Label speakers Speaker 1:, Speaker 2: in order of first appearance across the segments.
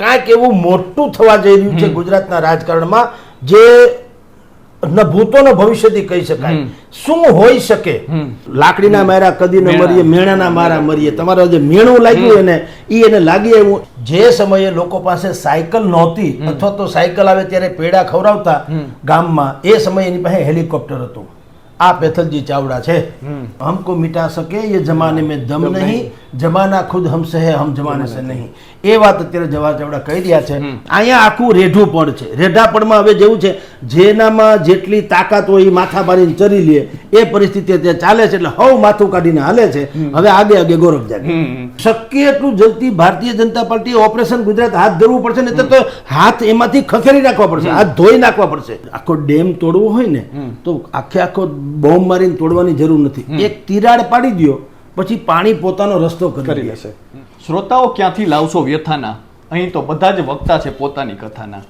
Speaker 1: કાંઈક એવું મોટું થવા જઈ રહ્યું છે ગુજરાતના રાજકારણમાં જે ન ભૂતો ન ભવિષ્યથી કહી શકાય. શું હોઈ શકે? લાકડીના મારા કદી ન મરીએ મેણાના મારા મરીએ. તમારે જે મેણું લાગ્યું એને ઈ એને લાગી આવ્યું. જે સમયે લોકો પાસે સાયકલ નહોતી અથવા તો સાયકલ આવે ત્યારે પેડા ખવડાવતા ગામમાં એ સમયે એની પાસે હેલિકોપ્ટર હતું. આ પેથલજી ચાવડા છે. હમકો મિટા શકે યે જમાને મેં દમ નહીં જમાના ખુદ હમસે હે હમ જમાને સે નહીં. એ વાત અત્યારે જવા ચાવડા કહી રહ્યા છે. અહીંયા આખું રેઢું પણ છે. રેઢાપણમાં હવે જેવું છે જેનામાં જેટલી તાકાત હોય એ માથા મારીને ચરી લે એ પરિસ્થિતિ અત્યારે ચાલે છે એટલે હવ માથું કાઢીને હાલે છે. હવે આગે આગે ગૌરવ જાગે. શક્ય એટલું જલ્દી ભારતીય જનતા પાર્ટી ઓપરેશન ગુજરાત હાથ ધરવું પડશે ને તો હાથ એમાંથી ખસેડી નાખવા પડશે હાથ ધોઈ નાખવા પડશે. આખો ડેમ તોડવો હોય ને તો આખે આખો બોમ્બ મારીને તોડવાની જરૂર નથી. એક તિરાડ પાડી દ્યો પછી પાણી પોતાનો રસ્તો કરી
Speaker 2: લેશે. શ્રોતાઓ ક્યાંથી લાવશો વ્યથાના? અહીં તો બધા જ વક્તા છે પોતાની કથાના.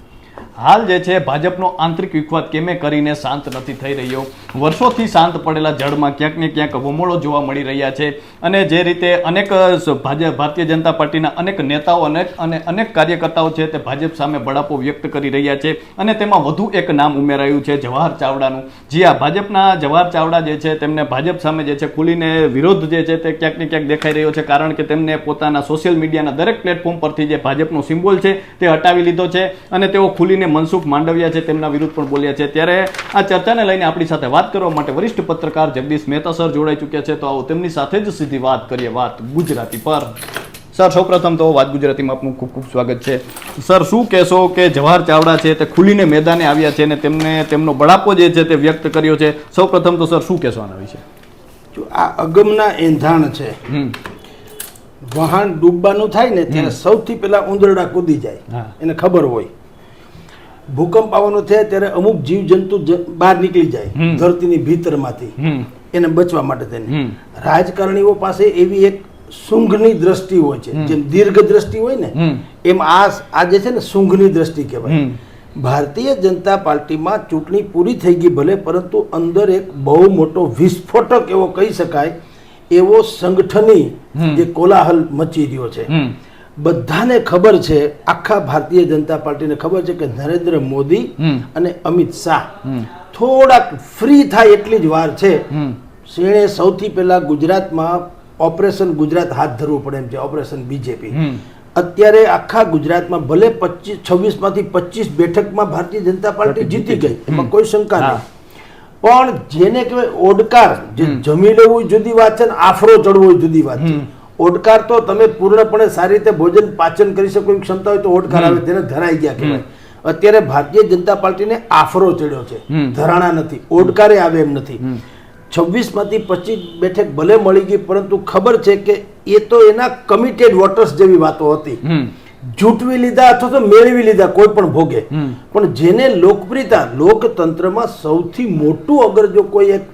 Speaker 2: હાલ જે છે, ભાજપનો આંતરિક વિખવાદ કેમે કરીને શાંત નથી થઈ રહ્યો? વર્ષોથી શાંત પડેલા જળમાં ક્યાંક ને ક્યાંક વમોળો જોવા મળી રહ્યા છે. અને જે રીતે અનેક ભાજપ, ભારતીય જનતા પાર્ટીના અનેક નેતાઓ અનેક અને અનેક કાર્યકર્તાઓ છે તે ભાજપ સામે બળાપો વ્યક્ત કરી રહ્યા છે અને તેમાં વધુ એક નામ ઉમેરાયું છે, જવાહર ચાવડાનું. જી આ ભાજપના જવાહર ચાવડા જે છે, તેમને ભાજપ સામે જે છે, ખુલીને વિરોધ જે છે તે ક્યાંક ને ક્યાંક દેખાઈ રહ્યો છે કારણ કે તેમને પોતાના સોશિયલ મીડિયાના દરેક પ્લેટફોર્મ પરથી જે ભાજપનો સિમ્બોલ છે તે હટાવી લીધો છે અને તેઓ ખુલીને મનસુખ માંડવિયા છે તેમના વિરુદ્ધ પણ બોલ્યા છે. ત્યારે આ ચર્ચાને લઈને આપણી સાથે વાત કરવા માટે વરિષ્ઠ પત્રકાર જગદીશ મહેતા સર જોડાઈ ચૂક્યા છે. તો આવો તેમની સાથે જ સીધી વાત કરીએ વાત ગુજરાતી પર. સર સૌપ્રથમ તો વાત ગુજરાતીમાં આપનું ખૂબ ખૂબ સ્વાગત છે. સર શું કહેશો કે જવાહર ચાવડા છે તે ખુલીને મેદાને આવ્યા છે અને તેમને તેમનો બળાપો જે છે તે વ્યક્ત કર્યો છે? સૌપ્રથમ તો સર શું કહેશો આના વિશે?
Speaker 1: જો આ અગમના એંધાણ છે
Speaker 2: વાહન
Speaker 1: વહાણ ડૂબવાનું થાય ને ત્યારે સૌથી પહેલા ઉંદરડા કૂદી જાય. એને ખબર હોય. ભૂકંપ આવવાનો થાય ત્યારે અમુક જીવજંતુ બહાર નીકળી જાય ધરતીની ભીતરમાંથી. એને બચવા માટે
Speaker 2: તેને.
Speaker 1: રાજકારણીઓ પાસે એવી એક સૂંઘની દ્રષ્ટિ હોય છે જેમ દીર્ઘ દ્રષ્ટિ હોય ને એમ આ આ જે છે ને સૂંઘની દ્રષ્ટિ કહેવાય. ભારતીય જનતા પાર્ટીમાં ચૂંટણી પૂરી થઈ ગઈ ભલે પરંતુ અંદર એક બહુ મોટો વિસ્ફોટક એવો કહી શકાય એવો સંગઠની જે કોલાહલ મચી રહ્યો છે. બધાને ખબર છે આખા ભારતીય જનતા પાર્ટીને ખબર છે કે નરેન્દ્ર મોદી અને અમિત શાહ થોડાક ફ્રી થાય એટલી જ વાર છે. શેણે સૌથી પહેલા ગુજરાતમાં ઓપરેશન ગુજરાત હાથ ધરવું પડે એમ છે ઓપરેશન બીજેપી અત્યારે આખા ગુજરાતમાં ભલે પચીસ છવ્વીસમાંથી પચીસ બેઠકમાં ભારતીય જનતા પાર્ટી જીતી ગઈ એમાં કોઈ શંકા. નહીં. પણ જેને કહેવાય ઓડકાર જે જમી લેવું જુદી વાત છે ને આફરો ચડવો જુદી વાત છે. ઓડકાર તો તમે પૂર્ણપણે સારી રીતે ભોજન પાચન કરી શકો એવી ક્ષમતા હોય તો ઓડકાર આવે તેને ધરાઈ ગયા કહેવાય. અત્યારે ભારતીય જનતા પાર્ટીને આફરો ચડ્યો છે. ધરાણા નથી ઓડકારે આવે એમ નથી. છવ્વીસમાંથી પચીસ બેઠક ભલે મળી ગઈ પરંતુ ખબર છે કે એ તો એના કમિટેડ વોટર્સ જેવી વાતો હતી. જૂટવી લીધા અથવા તો મેળવી લીધા કોઈ પણ ભોગે. પણ જેને લોકપ્રિયતા લોકતંત્રમાં સૌથી મોટું અગર જો કોઈ એક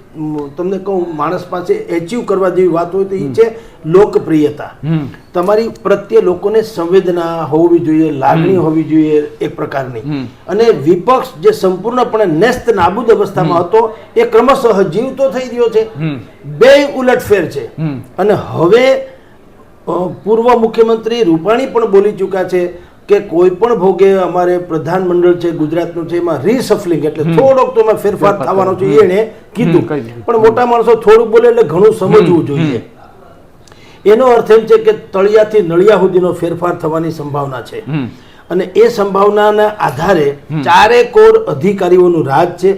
Speaker 1: તમને કહું માણસ પાસે એચીવ કરવા જેવી વાત હોય તો એ છે લોકપ્રિયતા. તમારી પ્રત્યે લોકોને સંવેદના હોવી જોઈએ લાગણી હોવી જોઈએ એક પ્રકારની. અને વિપક્ષ જે સંપૂર્ણપણે નેસ્ત નાબૂદ અવસ્થામાં હતો એ ક્રમશઃ જીવતો થઈ રહ્યો છે. બે ઉલટફેર છે. અને હવે પૂર્વ મુખ્યમંત્રી રૂપાણી પણ બોલી ચૂક્યા છે કે કોઈ પણ ભોગે અમારે પ્રધાનમંડળ છે ગુજરાતનું છે એમાં રીસફલિંગ એટલે થોડોક તો એમાં ફેરફાર થવાનો છે. એને કીધું. પણ મોટા માણસો થોડુંક બોલે એટલે ઘણું સમજવું જોઈએ. એનો અર્થ એમ છે કે તળિયાથી નળિયા સુધીનો ફેરફાર થવાની સંભાવના છે. અને એ સંભાવનાના આધારે ચારે કોર અધિકારીઓનું રાજ છે.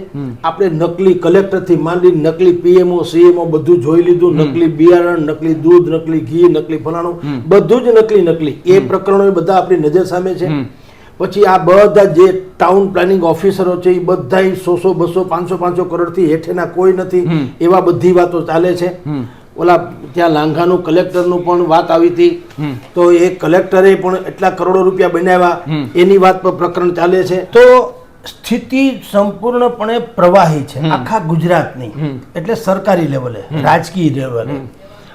Speaker 1: આપણે નકલી કલેક્ટરથી માંડી નકલી પીએમઓ સીએમઓ બધું જોઈ લીધું. નકલી બિયારણ નકલી દૂધ નકલી ઘી નકલી ફલાણું બધું જ નકલી નકલી. એ પ્રકરણો બધા આપણી નજર સામે છે. પછી આ બધા જે ટાઉન પ્લાનિંગ ઓફિસરો છે એ બધા સો સો બસો પાંચસો પાંચસો કરોડથી હેઠેના કોઈ નથી. એવા બધી વાતો ચાલે છે. ઓલા ત્યાં લાંઘાનું કલેક્ટરનું પણ વાત આવી હતી. તો એ કલેક્ટરે પણ એટલા કરોડો રૂપિયા બનાવ્યા. એની વાત પર પ્રકરણ ચાલે છે. તો સ્થિતિ સંપૂર્ણપણે પ્રવાહી છે. આખા ગુજરાતની. એટલે સરકારી લેવલે રાજકીય લેવલે.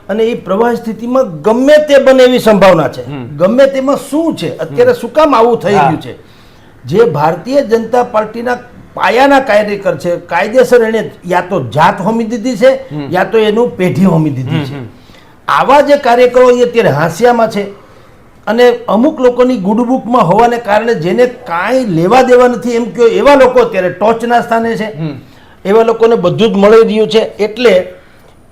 Speaker 1: અને એ પ્રવાહી સ્થિતિમાં ગમે તે બને એવી સંભાવના છે. ગમે તેમાં શું છે? અત્યારે શું કામ આવું થઈ ગયું છે? જે ભારતીય જનતા પાર્ટીના પાયાના કાર્યકર છે કાયદેસર એને યા તો જાત હોમી દીધી છે યા તો એનું પેઢી હોમી દીધી છે. આવા જે કાર્યકરો એ અત્યારે હાંસિયામાં છે અને અમુક લોકોની ગુડબુકમાં હોવાને કારણે જેને કાંઈ લેવા દેવા નથી એમ કહો એવા લોકો અત્યારે ટોચના સ્થાને છે. એવા લોકોને બધું જ મળી રહ્યું છે. એટલે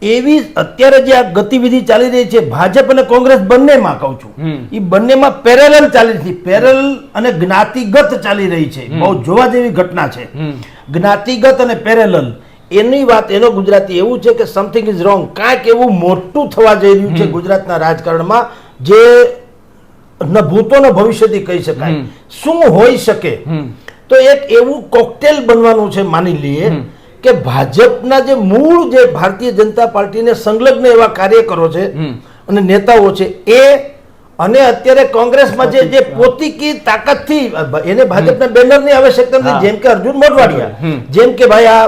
Speaker 1: એવી અત્યારે જે આ ગતિવિધિ ચાલી રહી છે ભાજપ અને કોંગ્રેસ બંનેમાં કહું છું એ બંનેમાં પેરેલલ ચાલી રહી છે. પેરેલ અને જ્ઞાતિગત ચાલી રહી છે. બહુ જોવા જેવી ઘટના છે. જ્ઞાતિગત અને પેરેલલ એની વાત એનો ગુજરાતી એવું છે કે સમથિંગ ઇઝ રોંગ કાંઈક એવું મોટું થવા જઈ રહ્યું છે ગુજરાતના રાજકારણમાં જે ન ભૂતો ન ભવિષ્યથી કહી શકાય. શું હોઈ શકે? તો એક એવું કોકટેલ બનવાનું છે માની લઈએ કે ભાજપના જે મૂળ જે ભારતીય જનતા પાર્ટીને સંલગ્ન એવા કાર્યકરો છે અને નેતાઓ છે એ અને અત્યારે કોંગ્રેસમાં જે જે પોતીકી તાકાતથી એને ભાજપના બેનરની આવશ્યકતા નથી જેમ કે અર્જુન મોઢવાડિયા જેમ કે ભાઈ આ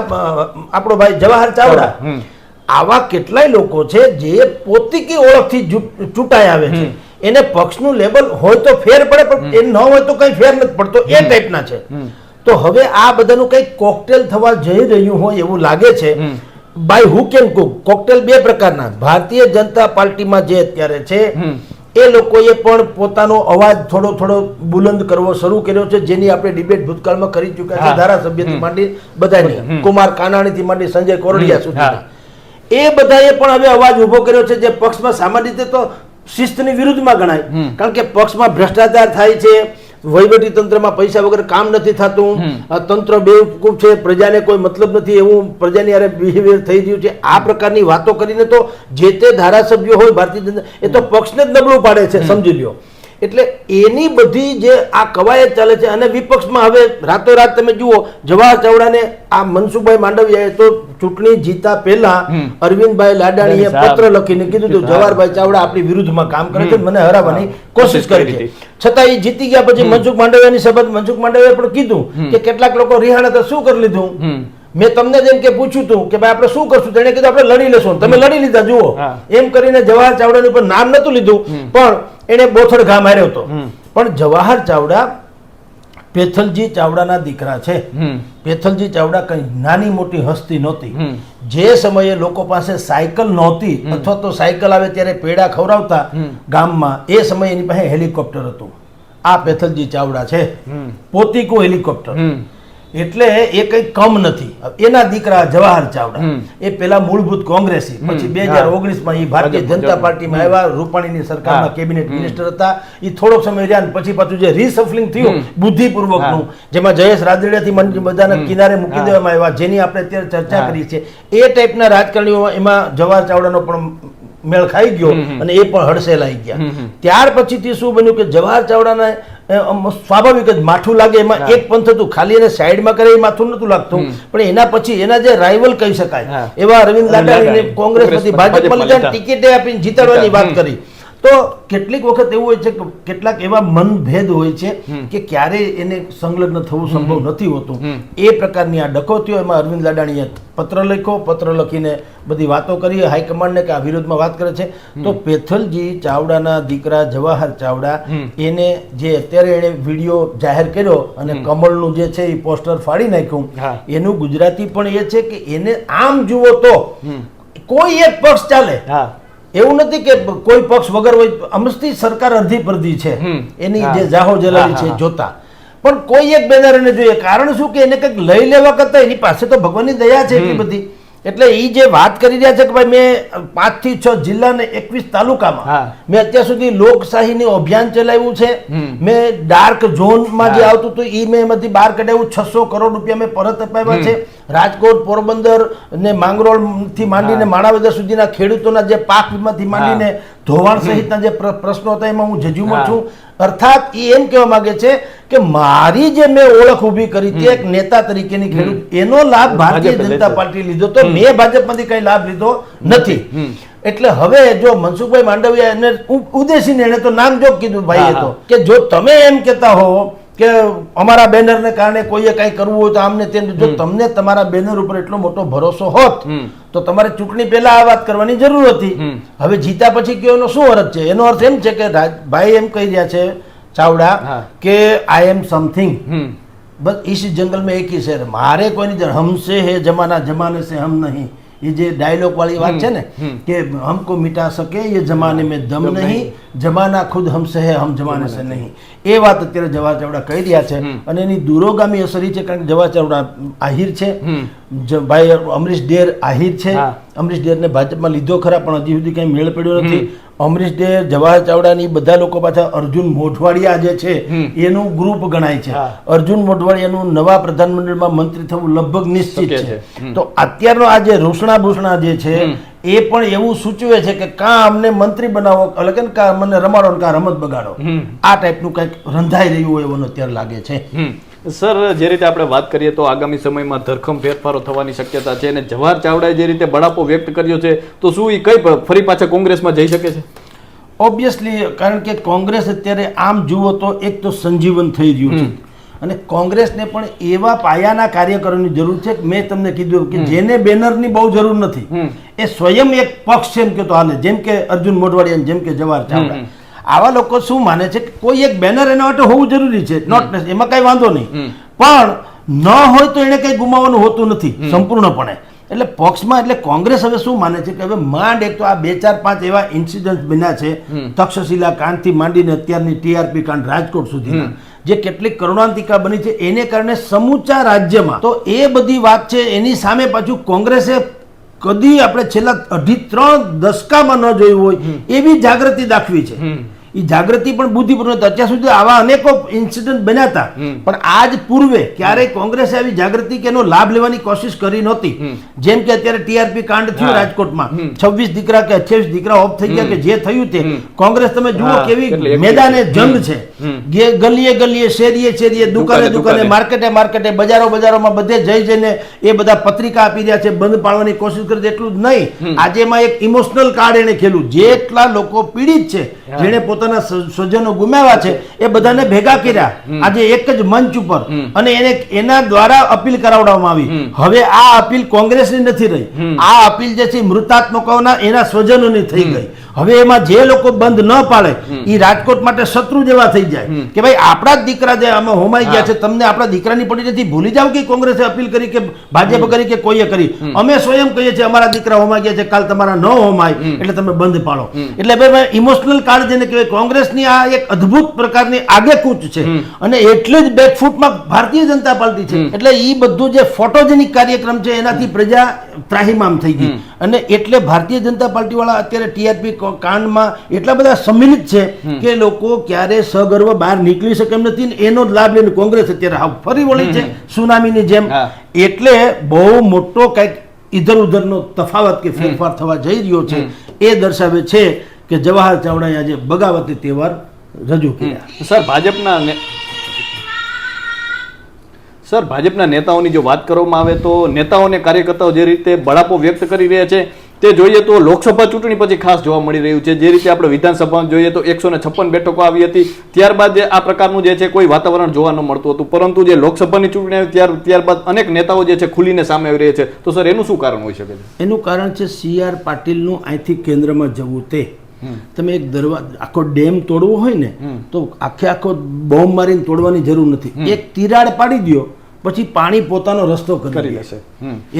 Speaker 1: આપણો ભાઈ જવાહર ચાવડા. આવા કેટલાય લોકો છે જે પોતીકી ઓળખથી ચૂંટાઈ આવે છે. એને પક્ષનું લેબલ હોય તો ફેર પડે પણ એ ન હોય તો કઈ ફેર નથી પડતો એ ટાઈપના છે. તો હવે આ બધાનું કઈ કોકટેલ થવા જઈ રહ્યું હોય એવું લાગે છે. By who can cook? Cocktail બે પ્રકારના. ભારતીય જનતા પાર્ટીમાં જે અત્યારે છે. એ લોકોએ પણ પોતાનો અવાજ થોડો થોડો બુલંદ કરવો શરૂ કર્યો છે જેની આપણે ડિબેટ ભૂતકાળમાં કરી ચૂક્યા છે. ધારાસભ્યથી માંડી બધાની. કુમાર કાનાણીથી માંડી સંજય કોરડિયા સુધી એ બધાએ પણ હવે અવાજ ઊભો કર્યો છે જે પક્ષમાં સામાન્ય રીતે તો શિસ્તની વિરુદ્ધમાં ગણાય. કારણ કે પક્ષમાં ભ્રષ્ટાચાર થાય છે વહીવટી તંત્રમાં પૈસા વગર કામ નથી થતું. તંત્ર બેવકૂફ છે પ્રજાને કોઈ મતલબ નથી. એવું પ્રજાની હારે બિહેવિયર થઈ રહ્યું છે. આ પ્રકારની વાતો કરીને તો જે તે ધારાસભ્યો હોય ભારતીય જનતા એ તો પક્ષને જ નબળું પાડે છે સમજી લ્યો. એટલે એની બધી જે આ કવાયત ચાલે છે અને વિપક્ષમાં હવે રાતોરાત તમે જુઓ જવાહર ચાવડાને આ મનસુખભાઈ માંડવિયાએ તો ચૂંટણી જીતા પહેલા અરવિંદભાઈ લાડાણીએ. પત્ર લખીને કીધું હતું જવાહરભાઈ ચાવડા આપણી વિરુદ્ધમાં કામ કરે છે મને હરાવવાની કોશિશ કરી છે. છતાં એ જીતી ગયા પછી મનસુખ માંડવિયાની સભા મનસુખ માંડવિયાએ પણ કીધું કે કેટલાક લોકો રિહાણા તો શું કરી લીધું. મેં તમને જેમ કે પૂછ્યું હતું કે ભાઈ આપણે શું કરશું? તેણે કીધું આપણે લડી લેશું. તમે લડી લીધા જુઓ. એમ કરીને જવાહર ચાવડાનું ઉપર નામ નતું લીધું પણ એને બોથડ ઘા માર્યો હતો. પણ જવાહર ચાવડા પેથલજી ચાવડાના દીકરા છે. પેથલજી ચાવડા કઈ નાની મોટી હસ્તી નહોતી. જે સમયે લોકો પાસે સાયકલ નહોતી અથવા તો સાયકલ આવે ત્યારે પેડા ખવડાવતા ગામમાં એ સમયે એની પાસે હેલિકોપ્ટર હતું. આ પેથલજી ચાવડા છે. પોતિકો હેલિકોપ્ટર. એટલે એ કઈ કમ નથી. એના દીકરા જવાહર ચાવડા. એ પેલા મૂળભૂત કોંગ્રેસી. પછી બે હજાર ઓગણીસમાં એ ભારતીય જનતા પાર્ટીમાં આવ્યા. રૂપાણીની સરકારમાં કેબિનેટ મિનિસ્ટર હતા. એ થોડો સમય રહ્યા પછી પાછું જે રીસફલિંગ થયું બુદ્ધિપૂર્વકનું જેમાં જયેશ રાદડિયાથી બધાને કિનારે મૂકી દેવામાં આવ્યા જેની આપણે અત્યારે ચર્ચા કરી છે. એ ટાઈપના રાજકારણીઓ એમાં જવાહર ચાવડાનો પણ મેળ ખાઈ ગયો. અને એ પણ હડસેલાઈ ગયા. ત્યાર પછીથી શું બન્યું કે જવાહર ચાવડાને સ્વાભાવિક જ માઠું લાગે એમાં એક પંથ હતું ખાલી એને સાઈડમાં કરે એ માથું નતું લાગતું. પણ એના પછી એના જે રાઇવલ કહી શકાય. એવા અરવિંદ લાડાણીને કોંગ્રેસમાંથી લીધા. ટિકિટે આપીને જીતાડવાની વાત કરી. તો કેટલીક વખત એવું હોય છે કે કેટલાક એવા મનભેદ હોય છે કે ક્યારે એને સંલગ્ન થવું સંભવ નથી હોતું. એ પ્રકારની આ ડકોતીઓ એમાં અરવિંદ લાડાણીએ પત્ર લખ્યો પત્ર લખીને બધી વાતો કરી હાઈકમાન્ડને કે આ વિરોધમાં વાત કરે છે. તો પેથલજી ચાવડાના દીકરા જવાહર ચાવડા એને જે અત્યારે એણે વીડિયો જાહેર કર્યો અને કમલનું જે છે એ પોસ્ટર ફાડી નાખ્યું. એનું ગુજરાતી પણ એ છે કે એને આમ જુઓ તો કોઈ એક પક્ષ ચાલે.
Speaker 2: હા.
Speaker 1: એવું નથી કે કોઈ પક્ષ વગર હોય. અમસ્તી સરકાર અર્ધી પરધી છે એની જે જાહો જલાલી છે. જોતા. પણ કોઈ એક બેનર એને જોઈએ. કારણ શું કે એને કંઈક લઈ લેવા કરતા એની પાસે તો ભગવાનની દયા છે એટલી બધી. એટલે એ જે વાત કરી રહ્યા છે કે ભાઈ મેં પાંચથી છ જિલ્લા ને એકવીસ તાલુકામાં મેં અત્યાર સુધી લોકશાહીની અભિયાન ચલાવ્યું છે. મેં ડાર્ક ઝોનમાં જે. આવતું હતું એ મેં એમાંથી બહાર કઢાવ્યું છસો કરોડ રૂપિયા મેં પરત અપાવ્યા છે. રાજકોટ પોરબંદર ને માંગરોળથી માંડીને માણાવદર સુધીના ખેડૂતોના જે પાક વીમાથી માંડીને ધોવાણ સહિતના જે પ્રશ્નો હતા એમાં હું જજુમત છું. અર્થાત એ એમ કહેવા માંગે છે કે મારી જે મેં ઓળખ ઊભી કરી હતી એક નેતા તરીકેની ખેડૂત એનો લાભ ભારતીય જનતા. પાર્ટી લીધો તો મેં ભાજપમાંથી કઈ લાભ લીધો નથી. એટલે હવે જો મનસુખભાઈ માંડવિયા એને ઉ- ઉદ્દેશીને એને તો નામ જો કીધું ભાઈ
Speaker 2: એ
Speaker 1: તો કે જો તમે એમ કહેતા હો કે અમારા બેનરને કારણે કોઈએ કાંઈ કરવું હોય તો આમને તેમ જો તમને તમારા બેનર ઉપર એટલો મોટો ભરોસો હોત તો તમારે ચૂંટણી પહેલા આ વાત કરવાની જરૂર હતી. હવે જીતા પછી કયોનો શું અર્થ છે? એનો અર્થ એમ છે કે ભાઈ એમ કહી રહ્યા છે ચાવડા કે આઈ એમ સમથિંગ બસ ઇસ જંગલ મેં એક હી શેર મારે કોઈની જરૂર હમસે હે જમાના જમાને સે હમ નહીં. એ જે ડાયલોગ વાળી વાત છે ને કે હમકો મિટા શકે એ જમાને મેં દમ નહીં જમાના ખુદ હમસે હે હમ જમાને સે નહીં. એ વાત અત્યારે જવા ચાવડા કહી રહ્યા છે અને એની દુરોગામી અસર છે કારણ કે જવા ચાવડા આહિર છે. ભાઈ અમરીશ ડેર આહિર છે. અમરીશ ડેરને ભાજપમાં લીધો ખરા પણ હજી સુધી કંઈ મેળ પડ્યો નથી. અમરીશ ડે જવાહર ચાવડાની બધા લોકો પાછા અર્જુન મોઢવાડિયા જે છે. એનું ગ્રુપ ગણાય છે. અર્જુન મોઢવાડિયાનું નવા પ્રધાનમંડળમાં મંત્રી થવું લગભગ નિશ્ચિત છે.
Speaker 2: છે.
Speaker 1: તો અત્યારનો આ જે રોષણાભૂષણા જે છે એ પણ એવું સૂચવે છે કે કાં અમને મંત્રી બનાવો એટલે કે કાં મને રમાડો ને કાં રમત બગાડો. આ ટાઈપનું કંઈક રંધાઈ રહ્યું હોય એવું અત્યારે લાગે છે.
Speaker 2: સર જે રીતે આપણે વાત કરીએ તો આગામી સમયમાં ધરખમ ફેરફારો થવાની શક્યતા છે અને જવાહર ચાવડાએ જે રીતે બળાપો વ્યક્ત કર્યો છે તો શું એ કઈ ફરી પાછા કોંગ્રેસમાં જઈ શકે છે?
Speaker 1: ઓબ્વિયસલી કારણ કે કોંગ્રેસ અત્યારે આમ જુઓ તો એક તો સંજીવન થઈ રહ્યું છે. અને કોંગ્રેસને પણ એવા પાયાના કાર્યકરોની જરૂર છે કે મેં તમને કીધું કે જેને બેનરની બહુ જરૂર નથી. એ સ્વયં એક પક્ષ છે એમ કે તો હાલે જેમ કે અર્જુન મોઢવાડિયા જેમ કે જવાહર ચાવડા. આવા લોકો શું માને છે કે કોઈ એક બેનર એના માટે હોવું જરૂરી છે? નોટ એમાં કઈ વાંધો નહીં. પણ ન હોય તો એને કઈ ગુમાવવાનું હોતું નથી સંપૂર્ણપણે. એટલે પક્ષમાં એટલે કોંગ્રેસ હવે શું માને છે કે હવે માંડ એક તો આ બે ચાર પાંચ એવા ઇન્સિડન્ટ બન્યા છે. તક્ષશિલા કાંડથી માંડીને અત્યારની ટીઆરપી કાંડ રાજકોટ સુધીના. જે કેટલીક કરુણાંતિકા બની છે એને કારણે સમૂચા રાજ્યમાં. તો એ બધી વાત છે એની સામે પાછું કોંગ્રેસે કદી આપણે છેલ્લા અઢી ત્રણ દશકામાં ન જોયું હોય એવી જાગૃતિ દાખવી છે. એ જાગૃતિ પણ બુદ્ધિપૂર્વક હતી. અત્યાર સુધી આવા અનેકો ઇન્સિડન્ટ બન્યા હતા પણ આજ પૂર્વે ક્યારેય કોંગ્રેસે આવી જાગૃતિ કે એનો લાભ લેવાની કોશિશ કરી નહોતી. જેમ કે અત્યારે ટીઆરપી કાંડ થયું રાજકોટમાં. છવ્વીસ દીકરા કે અઠ્યાવીસ દીકરા ઓફ થઈ ગયા કે જે થયું તે. કોંગ્રેસ તમે જુઓ કેવી મેદાને જંગ છે. ગલીએ ગલીએ શેરીએ શેરીએ દુકાને
Speaker 2: દુકાને.
Speaker 1: માર્કેટે માર્કેટે બજારો બજારોમાં બધે જઈ જઈને એ બધા પત્રિકા આપી રહ્યા છે બંધ પાડવાની કોશિશ કરી એટલું જ નહીં. આજે એમાં એક ઇમોશનલ કાર્ડ એને ખેલું. જેટલા લોકો પીડિત છે જેણે પોતાના સ- સ્વજનો ગુમાવ્યા છે એ બધાને ભેગા કર્યા. આજે એક જ મંચ ઉપર. અને એને એના દ્વારા અપીલ કરાવડાવવામાં આવી. હવે આ અપીલ કોંગ્રેસની નથી રહી. આ અપીલ જે છે મૃતાત્મકોના એના સ્વજનોની થઈ ગઈ. હવે એમાં જે લોકો બંધ ન પાડે એ રાજકોટ માટે શત્રુ જેવા થઈ જાય. કે ભાઈ આપણા જ દીકરા જે અમે હોમાઈ ગયા છે તમને આપણા દીકરાની પડી નથી. ભૂલી જાવ કે કોંગ્રેસે અપીલ કરી કે ભાજપ કરી કે કોઈએ કરી. અમે સ્વયં કહીએ છીએ અમારા દીકરા હોમાઈ ગયા છે કાલ તમારા ન હોમાય એટલે તમે બંધ પાડો. એટલે ભાઈ ઇમોશનલ કાર્ડ જેને કહેવાય કોંગ્રેસની આ એક અદ્ભુત પ્રકારની આગેકૂચ છે. અને એટલે જ બેકફૂટમાં ભારતીય જનતા પાર્ટી છે. એટલે એ બધું જે ફોટોજેનિક કાર્યક્રમ છે એનાથી પ્રજા ત્રાહીમામ થઈ ગઈ. અને એટલે ભારતીય જનતા પાર્ટી વાળા અત્યારે ટીઆરપી કાંડમાં એટલા બધા સંમિલિત છે કે લોકો ક્યારે સગર્વ બહાર નીકળી શકે એમ નથી ને એનો જ લાભ લઈને કોંગ્રેસ અત્યારે હાવ ફરી વળી છે સુનામીની જેમ. એટલે બહુ મોટો કંઈક ઇધર ઉધરનો તફાવત કે ફેરફાર થવા જઈ રહ્યો છે. એ દર્શાવે છે કે જવાહર ચાવડાએ આજે બગાવતી તહેવાર રજૂ કર્યા.
Speaker 2: સર ભાજપના સર ભાજપના નેતાઓની જો વાત કરવામાં આવે તો નેતાઓ અને કાર્યકર્તાઓ જે રીતે બળાપો વ્યક્ત કરી રહ્યા છે તે જોઈએ તો લોકસભા ચૂંટણી પછી ખાસ જોવા મળી રહ્યું છે. જે રીતે આપણે વિધાનસભામાં જોઈએ તો એકસો છપ્પન બેઠકો આવી હતી. ત્યારબાદ જે આ પ્રકારનું જે છે કોઈ વાતાવરણ જોવા ન મળતું હતું. પરંતુ જે લોકસભાની ચૂંટણી આવી ત્યાર ત્યારબાદ અનેક નેતાઓ જે છે ખુલીને સામે આવી રહ્યા છે. તો સર એનું શું કારણ હોઈ શકે છે?
Speaker 1: એનું કારણ છે સી આર પાટીલનું અહીંથી કેન્દ્રમાં જવું તે. તમે એક દરવાજો આખો ડેમ તોડવો હોય ને તો આખે આખો બોમ્બ મારીને તોડવાની જરૂર નથી. એક તિરાડ પાડી દ્યો પછી પાણી પોતાનો રસ્તો કરી
Speaker 2: લેશે.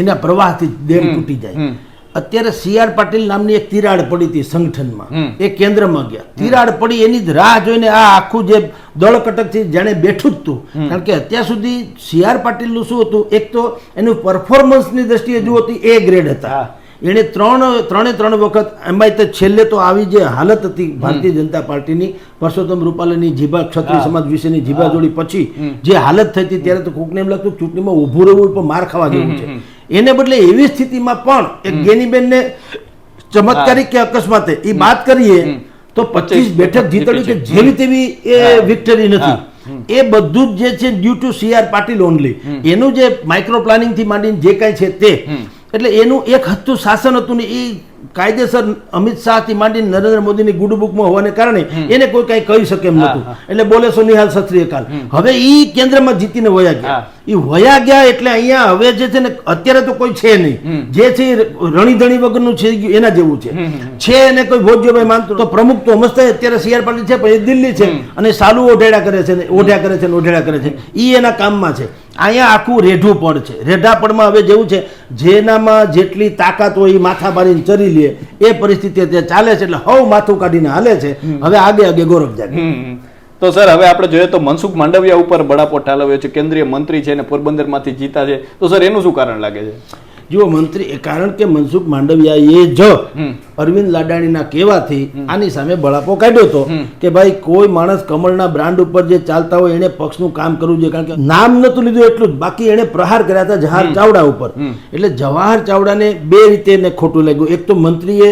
Speaker 1: એના પ્રવાહથી ડેમ તૂટી જાય. અત્યારે સી આર પાટીલ નામની એક તિરાડ પડી હતી સંગઠનમાં. એ કેન્દ્રમાં ગયા. તિરાડ પડી એની જ રાહ જોઈને આ આખું જે દળકટક છે જાણે બેઠું જ હતું કારણ કે અત્યાર સુધી સી આર પાટીલનું શું હતું? એક તો એનું પરફોર્મન્સની દ્રષ્ટિએ જુઓ તો એ ગ્રેડ હતા. એણે ત્રણ ત્રણે ત્રણ વખત એમાંય તો છેલ્લે તો આવી જે હાલત હતી ભારતીય જનતા પાર્ટીની પરસોત્તમ રૂપાલાની જીભા ક્ષત્રિય સમાજ વિશેની જીભા જોડી પછી જે હાલત થઈ હતી ત્યારે તો કોકને એમ લાગતું ચૂંટણીમાં ઊભું રહેવું પણ માર ખાવા જેવું છે. એને બદલે એવી સ્થિતિમાં પણ એક ગેનીબેનને ચમત્કારિક કે અકસ્માતે એ વાત કરીએ તો પચીસ બેઠક જીતડ્યું કે જેવી તેવી એ વિક્ટરી નથી. એ બધું જ જે છે due to CR Patil only એનું જે માઇક્રો પ્લાનિંગથી માંડીને જે કાંઈ છે તે એટલે એનું એક હતું શાસન હતું ને એ કાયદેસર અમિત શાહથી માંડીને નરેન્દ્ર મોદીની ગુડ બુકમાં હોવાને કારણે એને કોઈ કાંઈ કહી શકે એમ નહોતું. એટલે બોલે સો નિહાલ સત્રીય કાલ હવે એ કેન્દ્રમાં જીતીને વયા ગયા. એ વયા ગયા એટલે અહીંયા હવે જે છે ને અત્યારે તો કોઈ છે નહીં. જે છે રણીધણી વગરનું છે એના જેવું છે. છે એને કોઈ ભોજ્યભાઈ માનતું તો પ્રમુખ તો મસ્ત અત્યારે સીઆર પાટીલ છે પણ એ દિલ્હી છે. અને સાલુ ઓઢેડા કરે છે ઓઢ્યા કરે છે ને ઓઢેડા કરે છે. એ એના કામમાં છે. અહીંયા આખું રેઢું પણ છે. રેઢાપણમાં હવે જેવું છે જેનામાં જેટલી તાકાત હોય એ માથા મારીને ચરી લે એ પરિસ્થિતિ અત્યારે ચાલે છે એટલે હવ માથું કાઢીને હાલે છે. હવે આગે આગે ગૌરવ જાગે.
Speaker 2: તો સર હવે આપણે જોઈએ તો મનસુખ માંડવિયા ઉપર બળાપો ઠાલવ્યો છે કેન્દ્રીય મંત્રી છે અને પોરબંદરમાંથી જીતા છે. તો સર એનું શું કારણ લાગે છે?
Speaker 1: જુઓ મંત્રી એ કારણ કે મનસુખ માંડવિયાએ જ અરવિંદ લાડાણીના કહેવાથી આની સામે બળાપો કાઢ્યો હતો કે ભાઈ કોઈ માણસ કમળના બ્રાન્ડ ઉપર જે ચાલતા હોય એને પક્ષનું કામ કરવું જોઈએ કારણ કે નામ નતું લીધું એટલું જ. બાકી એણે પ્રહાર કર્યા હતા જવાહર ચાવડા ઉપર. એટલે જવાહર ચાવડાને બે રીતે એને ખોટું લાગ્યું. એક તો મંત્રીએ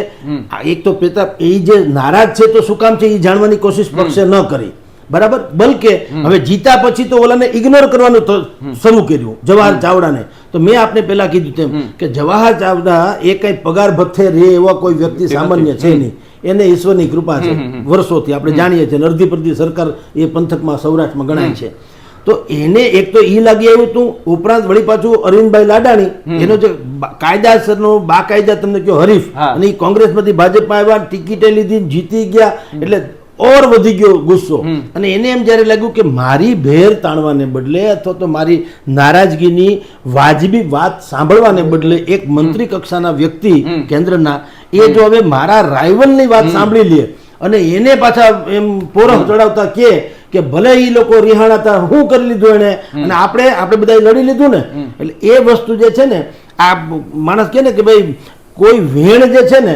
Speaker 1: એક તો પેતા એ જે નારાજ છે તો શું કામ છે? એ જાણવાની કોશિશ પક્ષે ન કરી. બરાબર? બલકે હવે જીતા પછી તો ઓલાને ઇગ્નોર કરવાનું શરૂ કર્યું જવાહર ચાવડાને. તો મેં આપને પહેલા કીધું તેમ કે જવાહર ચાવડા એ કઈ પગાર ભથ્થે રે એવા કોઈ વ્યક્તિ સામાન્ય છે નહીં. એને ઈશ્વરની કૃપા છે. વર્ષોથી આપણે જાણીએ છીએ અડધી પડધી સરકાર એ પંથકમાં સૌરાષ્ટ્રમાં ગણાય છે. તો એને એક તો ઈ લાગી આવ્યું હતું ઉપરાંત વળી પાછું અરવિંદભાઈ લાડાણી એનો જે બા- કાયદાસરનો બાકાયદા તમને કયો હરીફ અને એ કોંગ્રેસમાંથી ભાજપમાં આવ્યા ટિકિટે લીધી જીતી ગયા એટલે ઓર વધી ગયો ગુસ્સો. અને એને એમ જ્યારે લાગ્યું કે મારી ભેર તાણવાને બદલે અથવા તો મારી નારાજગીની વાજબી વાત સાંભળવાને બદલે એક મંત્રી કક્ષાના વ્યક્તિ કેન્દ્રના એ જો હવે મારા રાઇવલની વાત સાંભળી લે અને એને પાછા એમ પોરખ ચડાવતા કે કે ભલે એ લોકો રિહાણા હતા હું કરી લીધું એને? અને આપણે આપણે બધા લડી લીધું ને? એટલે એ વસ્તુ જે છે ને આ માણસ કે ને કે ભાઈ કોઈ વેણ જે છે ને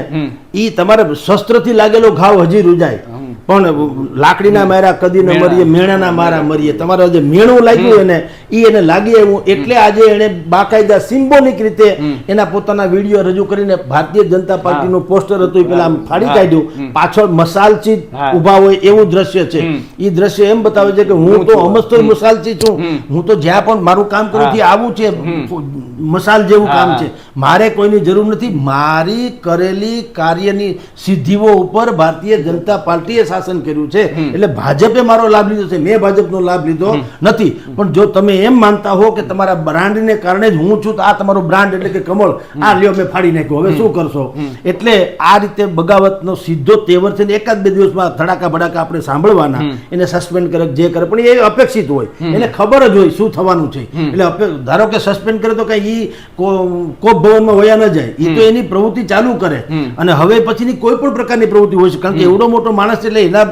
Speaker 1: એ તમારે શસ્ત્રથી લાગેલો ઘાવ હજી રૂજાય. પણ લાકડીના મારા કદી ન મરીએ મેણાના મારા મરીએ. તમારે જે મેણું લાગ્યું એને એ એને લાગી આવ્યું. એટલે આજે એને બાકાયદા સિમ્બોલિક રીતે એના પોતાના વીડિયો રજૂ કરીને ભારતીય જનતા પાર્ટીનું પોસ્ટર હતું એ પેલા આમ ફાડી કાઢ્યું. પાછળ મસાલચી. ઊભા હોય એવું દ્રશ્ય છે. એ દ્રશ્ય એમ બતાવે છે કે હું તો અમસ્તો મસાલચી છું. હું તો જ્યાં પણ મારું કામ કરું છું આવું છે. મસાલ જેવું કામ છે. મારે કોઈની જરૂર નથી. મારી કરેલી કાર્યની સિદ્ધિઓ ઉપર ભારતીય જનતા પાર્ટીએ શાસન કર્યું છે એટલે ભાજપે મારો લાભ લીધો છે. મેં ભાજપનો લાભ લીધો નથી. પણ જો તમે એમ માનતા હો કે તમારા બ્રાન્ડને કારણે જ હું છું તો આ તમારો બ્રાન્ડ એટલે કે કમળ આ લ્યો મેં ફાડી નાખ્યો. હવે શું કરશો? એટલે આ રીતે બગાવતનો સીધો તેવર છે ને એકાદ બે દિવસમાં ધડાકા ભડાકા આપણે સાંભળવાના. એને સસ્પેન્ડ કરે જે કરે. પણ એ અપેક્ષિત હોય. એને ખબર જ હોય શું થવાનું છે. એટલે ધારો કે સસ્પેન્ડ કરે તો કઈ ઈ કોપ ભવનમાં વયા ન જાય. એ તો એની પ્રવૃત્તિ ચાલુ કરે. અને હવે પછીની કોઈ પણ પ્રકારની પ્રવૃત્તિ હોય છે. કારણ કે એવડો મોટો માણસ એટલે એના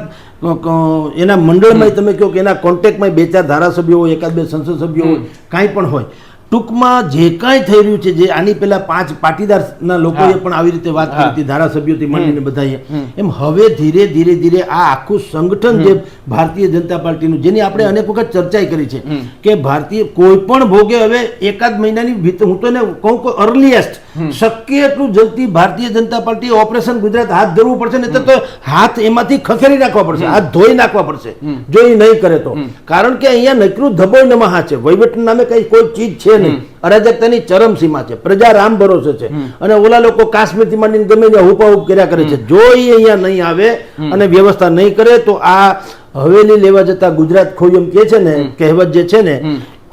Speaker 1: એના મંડળમાં તમે કહો કે એના કોન્ટેક્ટમાં બે ચાર ધારાસભ્યો હોય એકાદ બે સંસદ સભ્યો હોય કાંઈ પણ હોય. ટૂંકમાં જે કાંઈ થઈ રહ્યું છે જે આની પહેલા પાંચ પાટીદારના લોકોએ પણ આવી રીતે વાત કરી હતી ધારાસભ્યોથી માંડીને બધાએ. એમ હવે ધીરે ધીરે ધીરે આ આખું સંગઠન જે ભારતીય જનતા પાર્ટીનું જેની આપણે અનેક વખત ચર્ચાઈ કરી છે કે ભારતીય કોઈ પણ ભોગે હવે એકાદ મહિનાની ભીતર હું તો એને કહું કે અર્લીએસ્ટ શક્ય એટલું જલ્દી ભારતીય જનતા પાર્ટીએ ઓપરેશન ગુજરાત હાથ ધરવું પડશે ને તો હાથ એમાંથી ખસેડી નાખવા પડશે હાથ ધોઈ નાખવા પડશે જો એ નહીં કરે તો. કારણ કે અહીંયા નકરું ધબોય નમહા છે વહીવટ નામે કઈ કોઈ ચીજ છે નહીં અરાજકતાની ચરમ સીમા છે. પ્રજા રામ ભરોસે છે. અને ઓલા લોકો કાશ્મીરથી માંડીને ગમે ત્યાં હુપાહુપ કર્યા કરે છે. જો એ અહીંયા નહીં આવે અને વ્યવસ્થા નહીં કરે તો આ હવેલી લેવા જતા ગુજરાત ખોયમ એમ કે છે ને કહેવત જે છે ને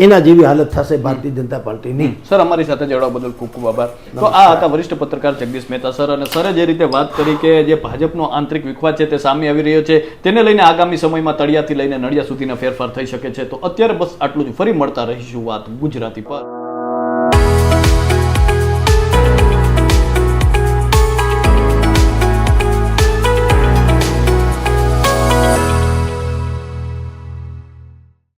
Speaker 1: એના જેવી હાલત થશે ભારતીય જનતા પાર્ટીની.
Speaker 2: સર અમારી સાથે જોડવા બદલ ખૂબ ખૂબ આભાર. તો આ હતા વરિષ્ઠ પત્રકાર જગદીશ મહેતા સર અને સરે જે રીતે વાત કરી કે જે ભાજપનો આંતરિક વિખવાદ છે તે સામે આવી રહ્યો છે તેને લઈને આગામી સમયમાં તળિયાથી લઈને નડિયા સુધીના ફેરફાર થઈ શકે છે. તો અત્યારે બસ આટલું જ. ફરી મળતા રહીશું વાત ગુજરાતી પર.